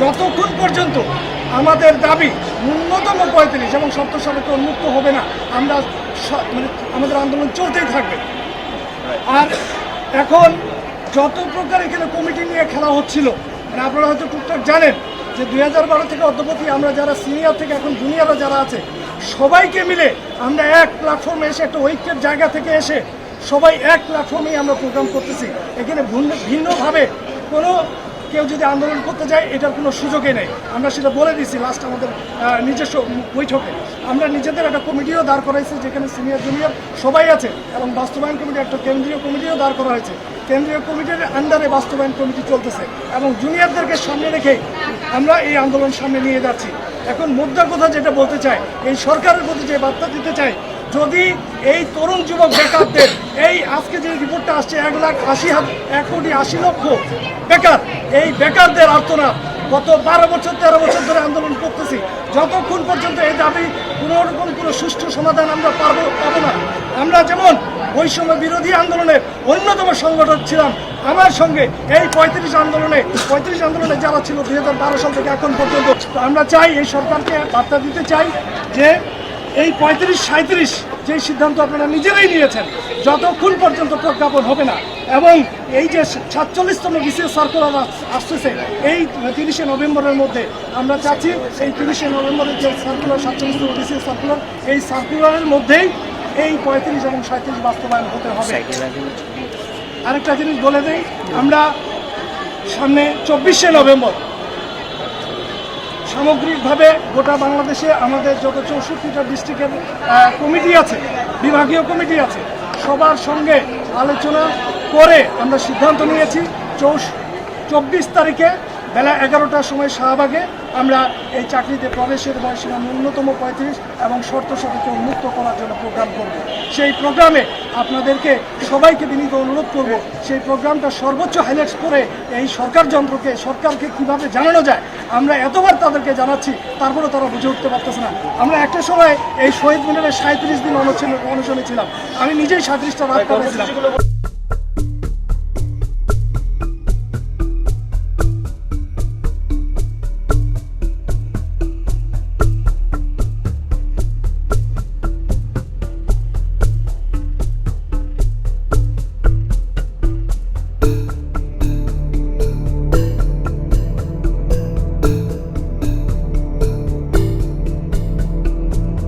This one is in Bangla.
যতক্ষণ পর্যন্ত আমাদের দাবি ন্যূনতম পঁয়ত্রিশ এবং সত্তর সালেকে উন্মুক্ত হবে না, আমরা মানে আমাদের আন্দোলন চলতেই থাকবে। আর এখন যত প্রকার এখানে কমিটি নিয়ে খেলা হচ্ছিল মানে আপনারা হয়তো টুকটাক জানেন যে দুই হাজার বারো থেকে অদ্যপতি আমরা যারা সিনিয়র থেকে এখন জুনিয়ররা যারা আছে, সবাইকে মিলে আমরা এক প্ল্যাটফর্মে এসে একটা ঐক্যের জায়গা থেকে এসে সবাই এক প্ল্যাটফর্মেই আমরা প্রোগ্রাম করতেছি। এখানে ভিন্ন- ভিন্নভাবে কোনো কেউ যদি আন্দোলন করতে যায়, এটার কোনো সুযোগই নেই। আমরা সেটা বলে দিয়েছি লাস্ট আমাদের নিজস্ব বৈঠকে। আমরা নিজেদের একটা কমিটিও দাঁড় করাইছি, যেখানে সিনিয়র জুনিয়র সবাই আছে এবং বাস্তবায়ন কমিটি, একটা কেন্দ্রীয় কমিটিও দাঁড় করা হয়েছে কেন্দ্রীয় কমিটির আন্ডারে বাস্তবায়ন কমিটি চলতেছে এবং জুনিয়রদেরকে সামনে রেখে আমরা এই আন্দোলন সামনে নিয়ে যাচ্ছি। এখন মুদ্রার কথা যেটা বলতে চাই, এই সরকারের প্রতি যে বার্তা দিতে চাই যদি এই তরুণ যুবক বেকারদের এই আজকে যে রিপোর্টটা আসছে, এক লাখ আশি এক কোটি আশি লক্ষ বেকার, এই বেকারদের আর্থনা গত বারো বছর, তেরো বছর ধরে আন্দোলন করতেছি। যতক্ষণ পর্যন্ত এই দাবি কোনো রকম কোনো সুষ্ঠু সমাধান আমরা পারব, পাবো না। আমরা যেমন বৈষম্য বিরোধী আন্দোলনের অন্যতম সংগঠন ছিলাম, আমার সঙ্গে এই পঁয়ত্রিশ আন্দোলনে পঁয়ত্রিশ আন্দোলনে যারা ছিল দুই হাজার বারো সাল থেকে এখন পর্যন্ত আমরা চাই এই সরকারকে বার্তা দিতে চাই যে এই পঁয়ত্রিশ সাঁত্রিশ যে সিদ্ধান্ত আপনারা নিজেরাই নিয়েছেন, যতক্ষণ পর্যন্ত প্রজ্ঞাপন হবে না, এবং এই যে সাতচল্লিশতম বিসিএস সার্কুলার আস- আসতেছে, এই তিরিশে নভেম্বরের মধ্যে আমরা চাচ্ছি, এই তিরিশে নভেম্বরের যে সার্কুলার সাতচল্লিশতম বিসিএস সার্কুলার এই সার্কুলারের মধ্যেই এই পঁয়ত্রিশ এবং সাঁত্রিশ বাস্তবায়ন হতে হবে। আরেকটা জিনিস বলে দেই, আমরা সামনে চব্বিশে নভেম্বর সামগ্রিকভাবে গোটা বাংলাদেশে আমাদের যত চৌষট্টিটা ডিস্ট্রিক্টের কমিটি আছে, বিভাগীয় কমিটি আছে, সবার সঙ্গে আলোচনা করে আমরা সিদ্ধান্ত নিয়েছি, চৌষ, চব্বিশ তারিখে বেলা এগারোটার সময় শাহবাগে আমরা এই চাকরিতে প্রবেশের বয়সীমা ন্যূনতম পঁয়ত্রিশ এবং শর্ত সাপেক্ষে উন্মুক্ত করার জন্য প্রোগ্রাম করব। সেই প্রোগ্রামে আপনাদেরকে সবাইকে বিনীত অনুরোধ করব, সেই প্রোগ্রামটা সর্বোচ্চ হাইলাইটস করে এই সরকার যন্ত্রকে, সরকারকে কীভাবে জানানো যায়, আমরা এতবার তাদেরকে জানাচ্ছি তারপরে তারা বুঝে উঠতে পারতেছে না। আমরা একটা সময় এই শহীদ মিনারে সাঁত্রিশ দিন অনশনে অনশনে ছিলাম। আমি নিজেই সাঁত্রিশটা রাত কাটাইছিলাম।